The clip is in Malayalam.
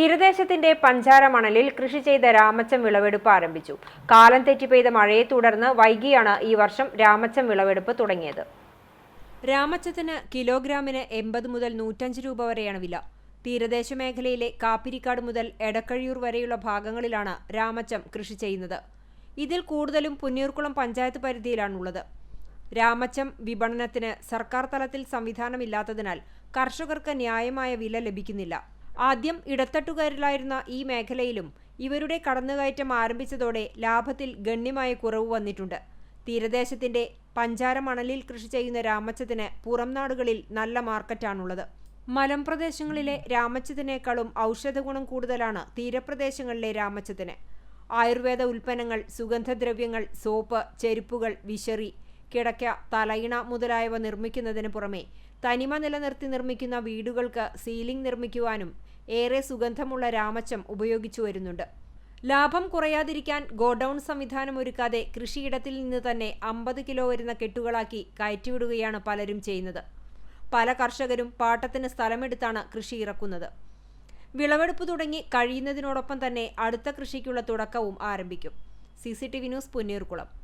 തീരദേശത്തിന്റെ പഞ്ചാര മണലിൽ കൃഷി ചെയ്ത രാമച്ചം വിളവെടുപ്പ് ആരംഭിച്ചു. കാലം തെറ്റി പെയ്ത മഴയെ തുടർന്ന് വൈകിയാണ് ഈ വർഷം രാമച്ചം വിളവെടുപ്പ് തുടങ്ങിയത്. രാമച്ചത്തിന് കിലോഗ്രാമിന് എൺപത് മുതൽ നൂറ്റഞ്ച് രൂപ വരെയാണ് വില. തീരദേശ മേഖലയിലെ കാപ്പിരിക്കാട് മുതൽ എടക്കഴിയൂർ വരെയുള്ള ഭാഗങ്ങളിലാണ് രാമച്ചം കൃഷി ചെയ്യുന്നത്. ഇതിൽ കൂടുതലും പുന്നീർകുളം പഞ്ചായത്ത് പരിധിയിലാണുള്ളത്. രാമച്ചം വിപണനത്തിന് സർക്കാർ തലത്തിൽ സംവിധാനമില്ലാത്തതിനാൽ കർഷകർക്ക് ന്യായമായ വില ലഭിക്കുന്നില്ല. ആദ്യം ഇടത്തട്ടുകാരിലായിരുന്ന ഈ മേഖലയിലും ഇവരുടെ കടന്നുകയറ്റം ആരംഭിച്ചതോടെ ലാഭത്തിൽ ഗണ്യമായ കുറവ് വന്നിട്ടുണ്ട്. തീരദേശത്തിന്റെ പഞ്ചാര മണലിൽ കൃഷി ചെയ്യുന്ന രാമച്ചത്തിന് പുറം നാടുകളിൽ നല്ല മാർക്കറ്റാണുള്ളത്. മലമ്പ്രദേശങ്ങളിലെ രാമച്ചത്തിനേക്കാളും ഔഷധഗുണം കൂടുതലാണ് തീരപ്രദേശങ്ങളിലെ രാമച്ചത്തിന് ആയുർവേദ ഉൽപ്പന്നങ്ങൾ സുഗന്ധദ്രവ്യങ്ങൾ സോപ്പ് ചെരുപ്പുകൾ വിശറി കിടക്ക തലയിണ മുതലായവ നിർമ്മിക്കുന്നതിന് പുറമെ തനിമ നിലനിർത്തി നിർമ്മിക്കുന്ന വീടുകൾക്ക് സീലിംഗ് നിർമ്മിക്കുവാനും ഏറെ സുഗന്ധമുള്ള രാമച്ചം ഉപയോഗിച്ചു വരുന്നുണ്ട്. ലാഭം കുറയാതിരിക്കാൻ ഗോഡൌൺ സംവിധാനം ഒരുക്കാതെ കൃഷിയിടത്തിൽ നിന്ന് തന്നെ അമ്പത് കിലോ വരുന്ന കെട്ടുകളാക്കി കയറ്റിവിടുകയാണ് പലരും ചെയ്യുന്നത്. പല കർഷകരും പാട്ടത്തിന് സ്ഥലമെടുത്താണ് കൃഷി ഇറക്കുന്നത്. വിളവെടുപ്പ് തുടങ്ങി കഴിയുന്നതിനോടൊപ്പം തന്നെ അടുത്ത കൃഷിക്കുള്ള തുടക്കവും ആരംഭിക്കും. C C T V news Punneerkulam.